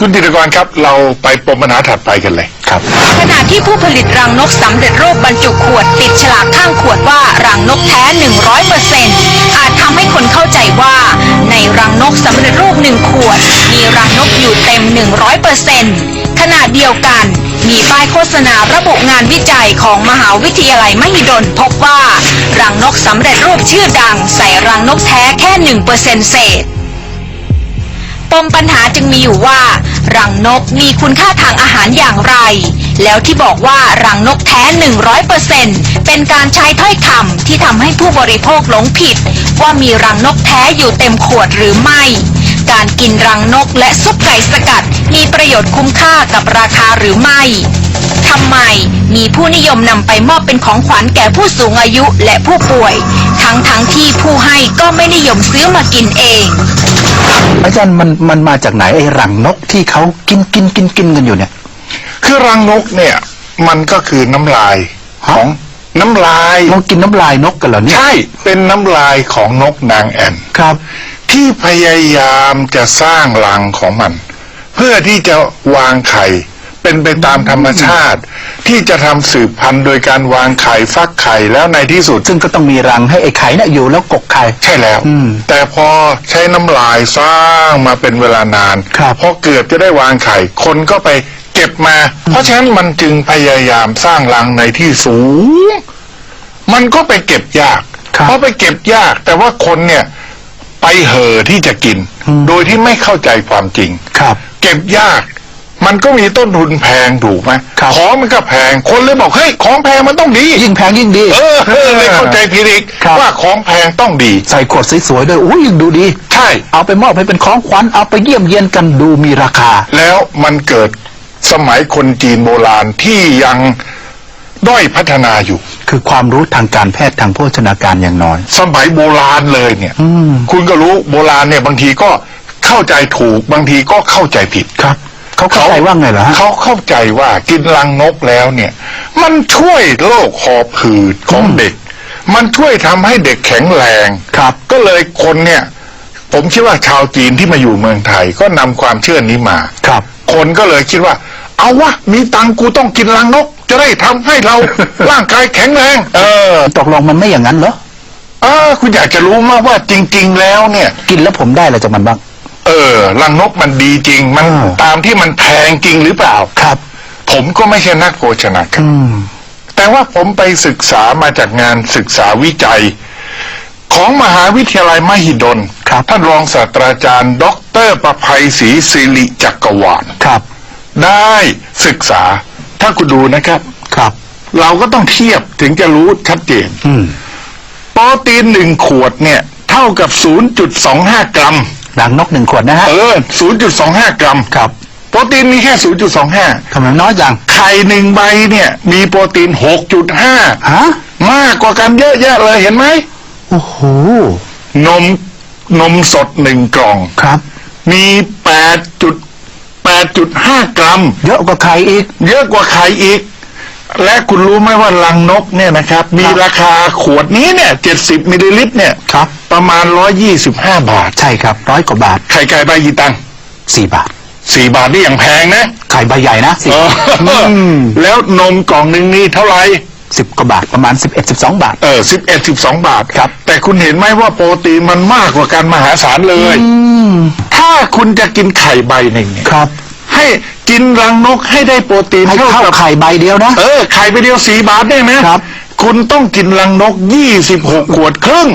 คุณธิรกรครับ เราไปปมปัญหาถัดไปกันเลยครับ ขณะที่ผู้ผลิตรังนกสำเร็จรูปบรรจุขวดติดฉลากข้างขวดว่ารังนกแท้ 100%อาจทำให้คนเข้าใจว่า ในรังนกสำเร็จรูปหนึ่งขวด มีรังนกอยู่เต็ม 100%ขณะเดียวกัน มีป้ายโฆษณาระบุงานวิจัยของมหาวิทยาลัยมหิดลพบว่า รังนกสำเร็จรูปชื่อดัง ใส่รังนกแท้แค่ 1%เศษ ปมปัญหาจึงมีอยู่ว่า รังนกมีคุณค่าทางอาหารอย่างไร แล้วที่บอกว่ารังนกแท้ 100%เป็นการใช้ถ้อยคำที่ทำให้ผู้บริโภคหลงผิด ว่ามีรังนกแท้อยู่เต็มขวดหรือไม่ การกินรังนกและซุปไก่สกัด มีประโยชน์คุ้มค่ากับราคาหรือไม่ทำไมมีผู้นิยมนำไปมอบเป็นของขวัญแก่ผู้สูงอายุและผู้ป่วย ทั้งทั้งๆที่ผู้ให้ก็ไม่นิยมซื้อมากินเอง อาจารย์มันมันมาจากไหนไอ้รังนกที่เขากินกินกินกินกันอยู่เนี่ย คือรังนกเนี่ย มันก็คือน้ำลายฮะ ของน้ำลายเรากินน้ำลายนกกันเหรอเนี่ยใช่เป็นน้ำลายของนกนางแอ่น ครับ ที่พยายามจะสร้างรังของมัน เพื่อที่จะวางไข่ เป็นไปตามธรรมชาติ ที่จะทำสืบพันธุ์โดยการวางไข่ฟักไข่แล้วในที่สุด ซึ่งก็ต้องมีรังให้ไอ้ไข่น่ะอยู่แล้วกกไข่ ใช่แล้ว อืมแต่พอใช้น้ำลายสร้างมาเป็นเวลานานครับ พอเกือบจะได้วางไข่ คนก็ไปเก็บมา เพราะฉะนั้นมันจึงพยายามสร้างรังในที่สูง มันก็ไปเก็บยาก ครับ เพราะไปเก็บยาก แต่ว่าคนเนี่ย ไปเห่อที่จะกินอืมโดยที่ไม่เข้าใจความจริง ครับ เก็บยาก มันก็มีต้นทุนแพงถูกไหมครับ ของมันก็แพง คนเลยบอกเฮ้ยของแพงมันต้องดี ยิ่งแพงยิ่งดี เออเออเลยเข้าใจผิดอีกครับ ว่าของแพงต้องดี ใส่ขวดสวยๆด้วยอุ้ยยิ่งดูดี ใช่ เอาไปมอบให้เป็นของขวัญเอาไปเยี่ยมเยียนกันดูมีราคา แล้วมันเกิดสมัยคนจีนโบราณที่ยังด้อยพัฒนาอยู่ คือความรู้ทางการแพทย์ทางโภชนาการอย่างน้อย สมัยโบราณเลยเนี่ย อืม คุณก็รู้โบราณเนี่ยบางทีก็เข้าใจถูกบางทีก็เข้าใจผิด ครับ เขาเข้าใจว่าไงเหรอฮะเขาเข้าใจว่ากินรังนกแล้วเนี่ย มันช่วยโรคหอบหืดของเด็ก มันช่วยทำให้เด็กแข็งแรงครับ ก็เลยคนเนี่ย ผมคิดว่าชาวจีนที่มาอยู่เมืองไทย ก็นำความเชื่อนี้มาครับ คนก็เลยคิดว่า เอาวะมีตังค์กูต้องกินรังนก จะได้ทำให้เราร่างกายแข็งแรง เออตกลงมันไม่อย่างนั้นเหรอเออคุณอยากจะรู้มากว่าจริง ๆ แล้วเนี่ย กินแล้วผมได้อะไรจากมันบ้าง เออรังนกมันดีจริง มันอ่าตามที่มันแพงจริงหรือเปล่าครับ ผมก็ไม่ใช่นักโภชนาการอืมแต่ว่าผมไปศึกษามาจากงานศึกษาวิจัย ของมหาวิทยาลัยมหิดลครับท่านรองศาสตราจารย์ดอกเตอรประภัยศรีสิริจักรวาลครับ ได้ศึกษา ถ้าคุณดูนะครับครับ เราก็ต้องเทียบถึงจะรู้ชัดเจนอืมโปรตีนหนึ่งขวดเนี่ย เท่ากับ 0.25 กรัม รังนกหนึ่งขวดนะฮะ เออ 0.25 กรัม ครับ โปรตีนมีแค่ 0.25 ทำไมน้อยจัง ไข่หนึ่งใบเนี่ย มีโปรตีน 6.5 ฮะ มากกว่ากันเยอะแยะเลยเห็นไหม โอ้โห นมนมสดหนึ่งกล่อง ครับ มี 8.8.5 กรัม เยอะกว่าไข่อีก เยอะกว่าไข่อีก และคุณรู้ไหมว่าลังนกเนี่ยนะครับ มีราคาขวดนี้เนี่ย70มิลลิลิตรเนี่ยครับ ประมาณ125บาท ใช่ครับร้อยกว่าบาทไข่ไก่ใบกี่ตังค์สี่บาทสี่บาทนี่ยังแพงนะไข่ใบใหญ่นะสิเออแล้วนมกล่องหนึ่งนี่เท่าไหร่สิบกว่าบาทประมาณสิบเอ็ดสิบสองบาท เออสิบเอ็ดสิบสองบาทครับ แต่คุณเห็นไหมว่าโปรตีนมันมากกว่าการมหาศาลเลยอืมถ้าคุณจะกินไข่ใบหนึ่งเนี่ยครับ ให้ กินรังนกให้ได้โปรตีนให้เท่าเท่ากับ ไข่ใบเดียวนะ เออ ไข่ไปเดียวสี่บาทเนี่ยนะครับ คุณต้องกินรังนกยี่สิบหกขวดครึ่ง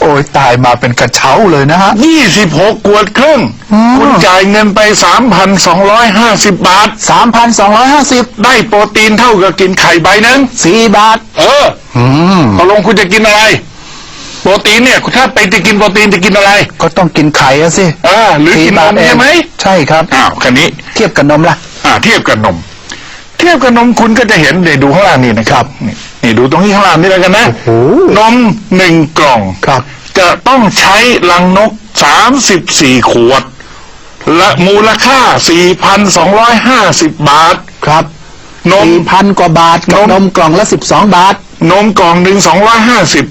โอ้ยตายมาเป็นกระเช้าเลยนะฮะ ยี่สิบหกขวดครึ่ง อืม คุณจ่ายเงินไปสามพันสองร้อยห้าสิบบาท สามพันสองร้อยห้าสิบได้โปรตีนเท่ากับกินไข่ใบหนึงสี่บาท เอออืมตกลงคุณจะกินอะไรโปรตีนเนี่ยถ้าไปจะกินโปรตีนจะกินอะไรก็ต้องกินไข่อะสิอ่าหรือกินนมเองใช่ไหมใช่ครับอ้าวคันนี้ เทียบกับนมล่ะอ่า เทียบกับนม เทียบกับนมคุณก็จะเห็นเดี๋ยวดูข้างล่างนี่นะครับนี่นี่ดูตรงนี้ข้างล่างนี่แล้วกันนะโอ้โหนมหนึ่งกล่องครับ จะต้องใช้ลังนกสามสิบสี่ขวดและมูลค่าสี่พันสองร้อยห้าสิบบาท ครับ นม สี่พันกว่าบาทกับนมนมกล่องละสิบสองบาท นมกล่องหนึ่งสองร้อยห้าสิบ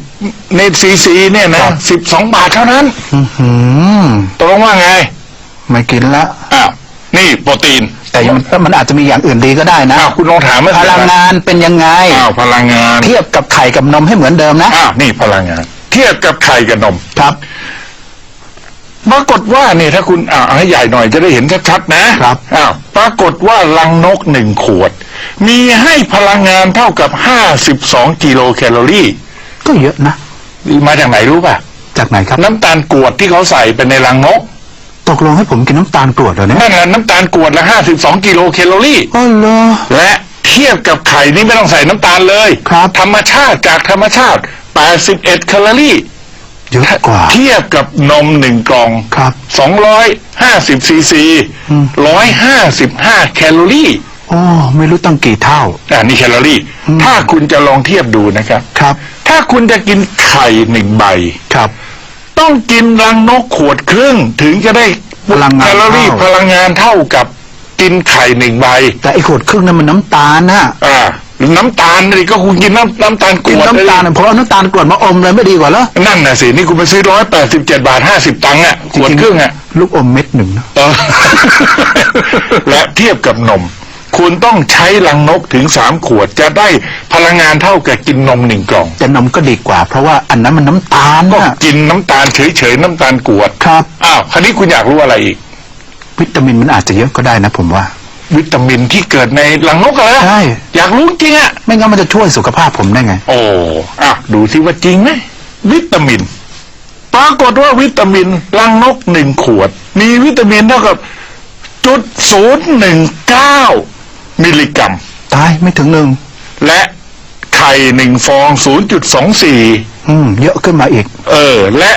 ในซีซีเนี่ยคนะรับ สิบสองบาทเท่านั้นอือหือตกลงว่าไงไม่กินละ อ้าวนี่โปรตีนแต่มันมันอาจจะมีอย่างอื่นดีก็ได้นะ อ้าวคุณลองถามเมื่อพกี้ลังงานเป็นยังไง อ้าวพลังงานเทียบกับไข่กับนมให้เหมือนเดิมนะ อ้าวนี่พลังงาน เทียบกับไข่กับนม ครับ ปรากฏว่าเนี่ยถ้าคุณอ่าให้ใหญ่หน่อยจะได้เห็นชัดๆนะครับอ้าวปรากฏว่าลังนกหนึ่งขวด มีให้พลังงานเท่ากับ52กิโลแคลอรี่ก็เยอะนะ มาจากไหนรู้ป่ะ จากไหนครับน้ำตาลกรวดที่เขาใส่เป็นในลังนกตกลงให้ผมกินน้ำตาลกรวดเหรอเนี่ยนั่นแหละน้ำตาลกรวดละ52กิโลแคลอรี่อ๋อเหรอ และเทียบกับไข่นี่ไม่ต้องใส่น้ำตาลเลยครับ ธรรมชาติจากธรรมชาติ81แคลอรี่ เยอะกว่า เทียบกับนมหนึ่งกล่องครับ250ซีซีอืม155แคลอรี่โอ้ไม่รู้ตั้งกี่เท่า อ่านี่แคลอรี่ อืม ถ้าคุณจะลองเทียบดูนะครับ ครับ ถ้าคุณจะกินไข่หนึ่งใบ ครับ ต้องกินรังนกขวดครึ่ง ถึงจะได้พลังงานแคลอรี่เท่า พลังงานเท่ากับกินไข่หนึ่งใบแต่ไอ้ขวดครึ่งนั้นมันน้ำตาลนะอ่าหรือ น้ำตาลนี่ก็คุณกินน้ำน้ำตาลกกินวดน้ำตาลเลยน่ะผมเอาน้ำตาลกรวดมาอมเลยไม่ดีกว่าเหรอนั่นน่ะสิ นี่คุณไปซื้อร้อยแปดสิบเจ็ดบาทห้าสิบตังค์อะขวดครึ่งอะ ลูกอมเม็ดหนึ่งนะ เออ และเทียบกับนม คุณต้องใช้ลังนกถึงสามขวดจะได้พลังงานเท่ากับกินนมหนึ่งกล่อง แต่นมก็ดีกว่า เพราะว่าอันนั้นมันน้ำตาลก็นะกินน้ำตาลเฉยๆ น้ำตาลกรวด ครับ อ้าวคันนี้คุณอยากรู้อะไรอีก วิตามินมันอาจจะเยอะก็ได้นะผมว่า วิตามินที่เกิดในลังนกเหรอใช่ อยากรู้จริงอะไม่งั้นมันจะช่วยสุขภาพผมได้ไง โอ้อะดูสิว่าจริงไหมวิตามิน ปรากฏว่าวิตามินลังนกหนึ่งขวด มีวิตามินเท่ากับจุดศูนย์หนึ่งเก้ามิลลิกรัม ตายไม่ถึงหนึ่ง และไข่หนึ่งฟองศูนย์จุดสองสี่อืม เยอะขึ้นมาอีก เออ และ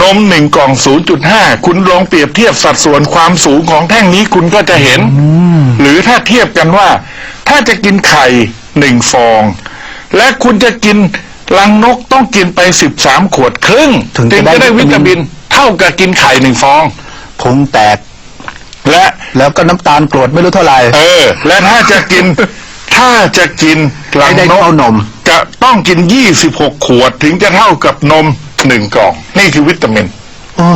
นมหนึ่งกล่องศูนย์จุดห้าคุณลองเปรียบเทียบสัดส่วนความสูงของแท่งนี้คุณก็จะเห็น หรือถ้าเทียบกันว่า ถ้าจะกินไข่หนึ่งฟอง และคุณจะกินลังนกต้องกินไปสิบสามขวดครึ่งถึงจะจะได้ได้วิวิตาตามิมินนเท่ากับกินไข่หนึ่งฟองพงแตก และแล้วก็น้ำตาลกรวดไม่รู้เท่าไหร่เออ และถ้าจะกิน ถ้าจะกินลังให้ได้นกเท่านมจะต้องกินยี่สิบหกขวดถึงจะเท่ากับนม หนึ่งกล่อง นี่คือวิตามินโอ้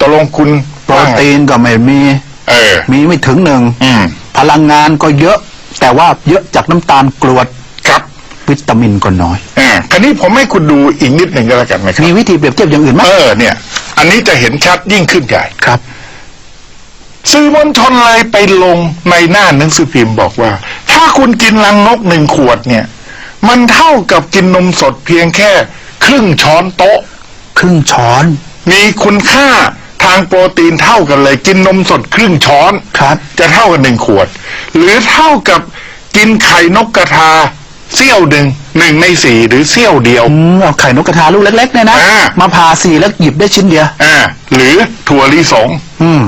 ตกลงคุณโปรตีนก็ไม่มี เออ มีไม่ถึงหนึ่ง อืม พลังงานก็เยอะ แต่ว่าเยอะจากน้ำตาลกรวดครับวิตามินก็น้อย อ่าคราวนี้ผมให้คุณดูอีกนิดหนึ่งก็แล้วกันนะครับ มีวิธีเปรียบเทียบอย่างอื่นไหมเออเนี่ย อันนี้จะเห็นชัดยิ่งขึ้นใหญ่ ครับ สื่อมวลชนเลยไปลงในหน้าหนังสือพิมพ์บอกว่า ถ้าคุณกินลังนกหนึ่งขวดเนี่ย มันเท่ากับกินนมสดเพียงแค่ ครึ่งช้อนโต๊ะ ครึ่งช้อน มีคุณค่าทางโปรตีนเท่ากันเลย กินนมสดครึ่งช้อนครับ จะเท่ากันหนึ่งขวด หรือเท่ากับกินไข่นกกระทาเสี้ยวหนึ่งหนึ่งในสี่หรือเสี้ยวเดียว อืมเอาไข่นกกระทาลูกเล็กๆเนี่ยนะ อ่า มาผ่าสี่แล้วหยิบได้ชิ้นเดียว อ่าหรือถั่วลิสงอืม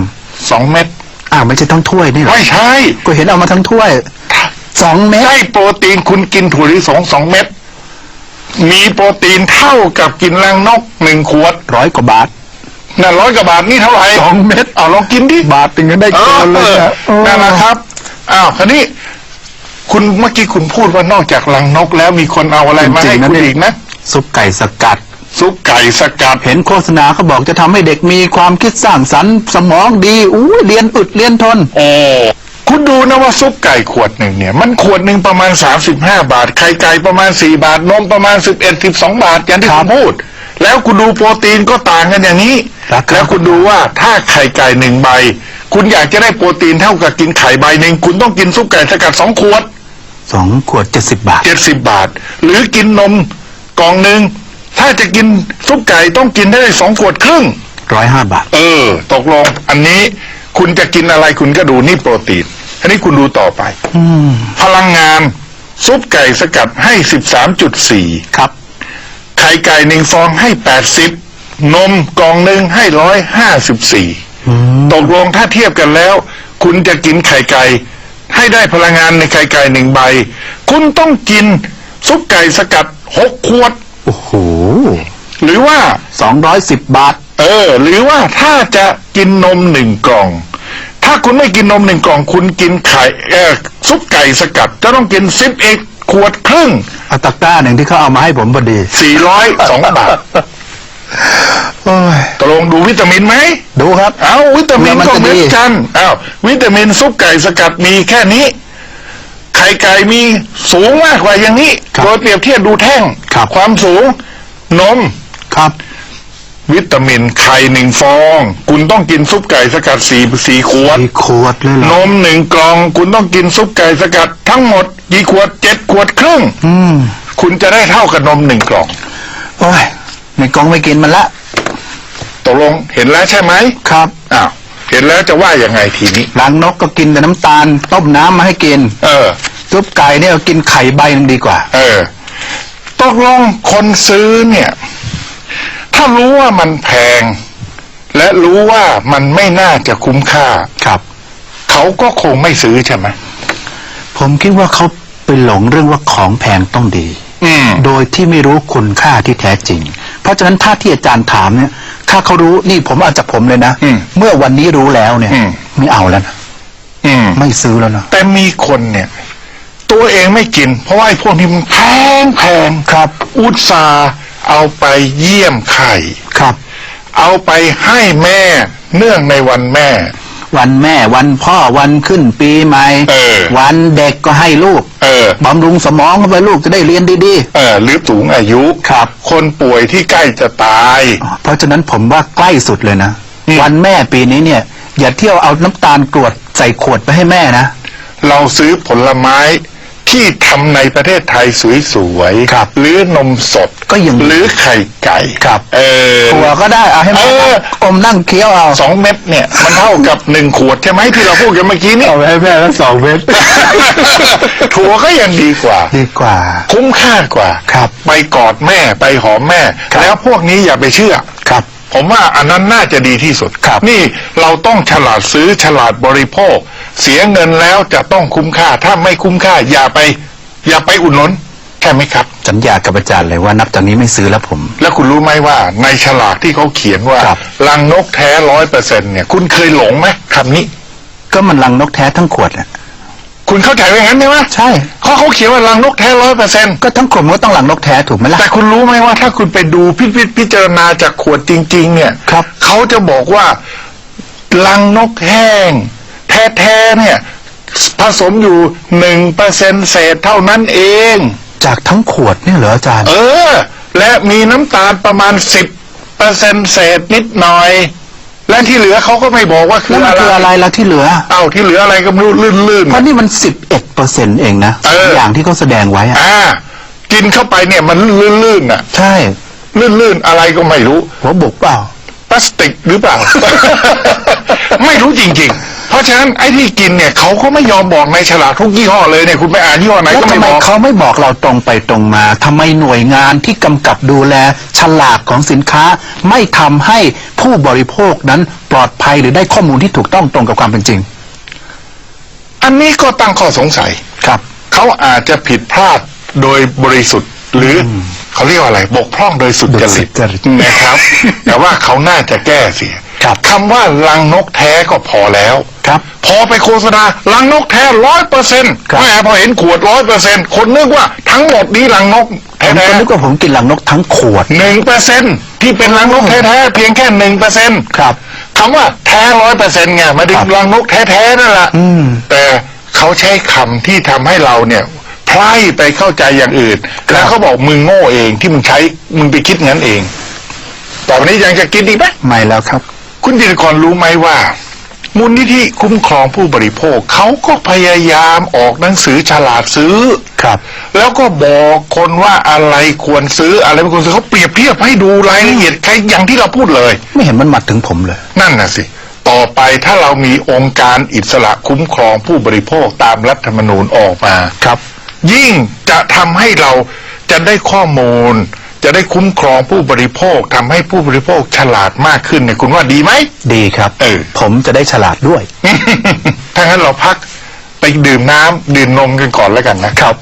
สองเม็ดอ้าวไม่ใช่ทั้งถ้วยนี่เหรอ ไม่ใช่ ก็เห็นเอามาทั้งถ้วยสองเม็ด ได้โปรตีนคุณกินถั่วลิสงสองเม็ด มีโปรตีนเท่ากับกินรังนกหนึ่งขวดร้อยกว่าบาทน่ะร้อยกว่าบาทนี่เท่าไหร่สองเม็ดเอาลองกินดิบาทถึงจะได้เอเกิอนเลยนะนั่นแหละครับอ้าวคราวนี้ คุณเมื่อกี้คุณพูดว่านอกจากลังนกแล้วมีคนเอาอะไรมาให้คุณอีกนะซุปไก่สกัด ซุปไก่สกัด เห็นโฆษณาเขาบอกจะทำให้เด็กมีความคิดสร้างสรรค์สมองดีอู้เรียนอึดเรียนทน โอ้ คุณดูนะว่าซุปไก่ขวดหนึ่งเนี่ย มันขวดหนึ่งประมาณ 35 บาท ไข่ไก่ประมาณ 4 บาท นมประมาณ 11 12 บาทอย่างที่ครัคุบณพูด แล้วคุณดูโปรตีนก็ต่างกันอย่างนี้ราคาแล้วคุณดูว่าถ้าไข่ไก่หนึ่งใบ คุณอยากจะได้โปรตีนเท่ากับกินไข่ใบหนึ่งคุณต้องกินซุปไก่สกัดสองขวดสองขวดเจ็ดสิบบาทเจ็ดสิบบาท หรือกินนมกล่องหนึ่งถ้าจะกินซุปไก่ต้องกินได้สองขวดครึ่งร้อยห้าบาท เออ ตกลง อันนี้คุณจะกินอะไรคุณก็ดูนี่โปรตีน อันนี้คุณดูต่อไปอืมพลังงานซุปไก่สกัดให้สิบสามจุดสี่ครับ ไข่ไก่หนึ่งฟองให้แปดสิบนมกล่องหนึ่งให้ร้อยห้าสิบสี่อืมตกลงถ้าเทียบกันแล้ว คุณจะกินไข่ไก่ให้ได้พลังงานในไข่ไก่หนึ่งใบ คุณต้องกินซุปไก่สกัดหกขวด โอ้โห หรือว่าสองร้อยสิบบาท เออ หรือว่าถ้าจะกินนมหนึ่งกล่อง ถ้าคุณไม่กินนมหนึ่งกล่องคุณกินไข่เออซุปไก่สกัด จะต้องกินสิบเอ็ดขวดครึ่งอัตราก้าหนึ่งที่เขาเอามาให้ผมพอดีสี่ร้อยสองบาทโอ้ยตกลงดูวิตามินไหม ดูครับ เอาวิตามินมันก็จะเหมือนดีกันอ้าววิตามินซุปไก่สกัดมีแค่นี้ ไข่ไก่มีสูงมากกว่าอย่างนี้โดยเปรียบเทียบดูแท่ง ครับ ความสูง นม ครับ วิตามินไข่หนึ่งฟอง คุณต้องกินซุปไก่สกัดสี่สี่ขวดมีขวดเลยเหรนอมหนึ่งกล่อง คุณต้องกินซุปไก่สกัดทั้งหมดกี่ขวดเจ็ดขวดครึ่ง อืมคุณจะได้เท่ากับนมหนึ่งกล่อง โอ้ยในกองไม่กินมันละ ตกลงเห็นแล้วใช่ไหมครับ อ้าวเห็นแล้วจะว่ายังไงทีนี้ หลังนกก็กินแต่น้ำตาล ต้มน้ำมาให้กินเออ ซุปไก่เนี่ยกินไข่ใบหนึงดีกว่า เออตกลงคนซื้อเนี่ย ถ้ารู้ว่ามันแพง และรู้ว่ามันไม่น่าจะคุ้มค่าครับ เขาก็คงไม่ซื้อใช่ไหมผมคิดว่าเขาไปหลงเรื่องว่าของแพงต้องดี อืม โดยที่ไม่รู้คุณค่าที่แท้จริง เพราะฉะนั้นถ้าที่อาจารย์ถามเนี่ย ถ้าเขารู้นี่ผมเอาจากผมเลยนะ อืมเมื่อวันนี้รู้แล้วเนี่ย อืม ไม่เอาแล้วนะอืม ไม่ซื้อแล้วนะแต่มีคนเนี่ย ตัวเองไม่กิน เพราะว่าไอ้พวกนี้มันแพงแพงครับ อุตส่าห์ เอาไปเยี่ยมไข่ครับ เอาไปให้แม่เนื่องในวันแม่ วันแม่วันพ่อวันขึ้นปีใหม่เออวันเด็กก็ให้ลูกเออบำรุงสมองเข้าไปลูกจะได้เรียนดีเออหรือสูงอายุครับ คนป่วยที่ใกล้จะตายๆเพราะฉะนั้นผมว่าใกล้สุดเลยนะ อืม วันแม่ปีนี้เนี่ย อย่าเที่ยวเอาน้ำตาลกรวดใส่ขวดไปให้แม่นะ เราซื้อผลไม้ ที่ทำในประเทศไทยสวยๆครับหรือนมสดก็ยังดีหรือไข่ไก่ครับ เออ ถั่วก็ได้เอาให้แม่เออ อมนั่งเคี้ยวเอาสองเม็ดเนี่ย มันเท่ากับหนึ่งขวดใช่ไหมที่เราพูดกันเมื่อกี้นี่เอาไปให้แม่แล้วสองเม็ด ถั่วก็ยังดีกว่า ดีกว่า คุ้มค่ากว่า ครับ ไปกอดแม่ไปหอมแม่ครับแล้วพวกนี้อย่าไปเชื่อครับ ผมว่าอันนั้นน่าจะดีที่สุดครับ นี่เราต้องฉลาดซื้อฉลาดบริโภค เสียเงินแล้วจะต้องคุ้มค่า ถ้าไม่คุ้มค่า อย่าไป อย่าไปอุดหนุนใช่ไหมครับ สัญญากับอาจารย์เลยว่านับจากนี้ไม่ซื้อแล้วผม แล้วคุณรู้ไหมว่าในฉลากที่เขาเขียนว่าครับ ลังนกแท้ร้อยเปอร์เซ็นเนี่ย คุณเคยหลงไหมคำนี้ ก็มันรังนกแท้ทั้งขวดแหละ คุณเข้าใจไว้งั้นใช่ไหมใช่ เขาเขาเขียนว่าลังนกแท้ร้อยเปอร์เซ็นก็ทั้งขวดมันก็ต้องรังนกแท้ถูกไหมล่ะ แต่คุณรู้ไหมว่าถ้าคุณไปดูพิพิพิจารณาจากขวดจริง ๆ เนี่ยครับ เขาจะบอกว่าลังนกแห้ง แท้ๆเนี่ย ผสมอยู่หนึ่งเปอร์เซ็นเศษเท่านั้นเอง จากทั้งขวดเนี่ยเหรออาจารย์ เออ และมีน้ำตาลประมาณสิบเปอร์เซ็นเศษนิดหน่อย และที่เหลือเขาก็ไม่บอกว่าคืแล้อวมันอะไรคืออะไรล่ะที่เหลือ เอ้าที่เหลืออะไรก็ไม่รู้ลื่นๆเพราะนี่มันสิบเอ็ดเปอร์เซ็นเองนะเอออ ย่างที่เขาแสดงไว้อะอ่า กินเข้าไปเนี่ยมันลื่นๆอะ ใช่ลื่นๆอะไรก็ไม่รู้ หัวบุกเปล่า พลาสติกหรือเปล่า ไม่รู้จริงๆ เพราะฉะนั้นไอ้ที่กินเนี่ยเขาก็ไม่ยอมบอกในฉลากทุกยี่ห้อเลยเนี่ยคุณไปอ่านยี่ห้อไหนแล้วก็ทำไม่ไมบอก เขาไม่บอกเราตรงไปตรงมาทำไมหน่วยงานที่กำกับดูแลฉลากของสินค้า ไม่ทำให้ผู้บริโภคนั้นปลอดภัยหรือได้ข้อมูลที่ถูกต้องตรงกับความเป็นจริง อันนี้ก็ตั้งข้อสงสัย ครับ เขาอาจจะผิดพลาดโดยบริสุทธิ์ หรืออเขาเรียกว่าอะไร บกพร่องโดยสุจโดยสุริตจริต นะครับ แต่ว่าเขาน่าจะแก้เสีย ครับคำว่าลังนกแท้ก็พอแล้วครับ พอไปโฆษณาลังนกแท้ร้อยเปอร์เซ็นต์ครับ แม่พอเห็นขวดร้อยเปอร์เซ็นต์คนนึกว่าทั้งหมดนี้ลังนกผมแท้ก็นึกว่าผมกินรังนกทั้งขวด หนึ่งเปอร์เซ็นต์ที่เป็นลังนกแท้ๆเพียงแค่หนึ่งเปอร์เซ็นต์ครับ คำว่าแท้ร้อยเปอร์เซ็นต์ไงไมาดึคงรับรังนกแท้ๆนั่นแหละ อืม แต่เขาใช้คำที่ทำให้เราเนี่ยพลายไปเข้าใจอย่างอื่นแล้วเขาบอกมึงโง่เองที่มึงใช้มึงไปคิดงั้นเอง ต่อไปนี้ยังจะกินอีกไหมไม่แล้วครับ คุณจิตรกรรู้ไหมว่า มูลนิธิคุ้มครองผู้บริโภคเขาก็พยายามออกหนังสือฉลาดซื้อ ครับ แล้วก็บอกคนว่าอะไรควรซื้ออะไรไม่ควรซื้อเขาเปรียบเทียบให้ดูรายละเอียดใครอย่างที่เราพูดเลย ไม่เห็นมันมาถึงผมเลย นั่นน่ะสิ ต่อไปถ้าเรามีองค์การอิสระคุ้มครองผู้บริโภคตามรัฐธรรมนูญออกมา ครับ ยิ่งจะทำให้เราจะได้ข้อมูล จะได้คุ้มครองผู้บริโภคทำให้ผู้บริโภคฉลาดมากขึ้นเนี่ยคุณว่าดีไหม ดีครับ เออ ผมจะได้ฉลาดด้วย ถ้างั้นเราพักไปดื่มน้ำดื่มนมกันก่อนแล้วกันนะครับ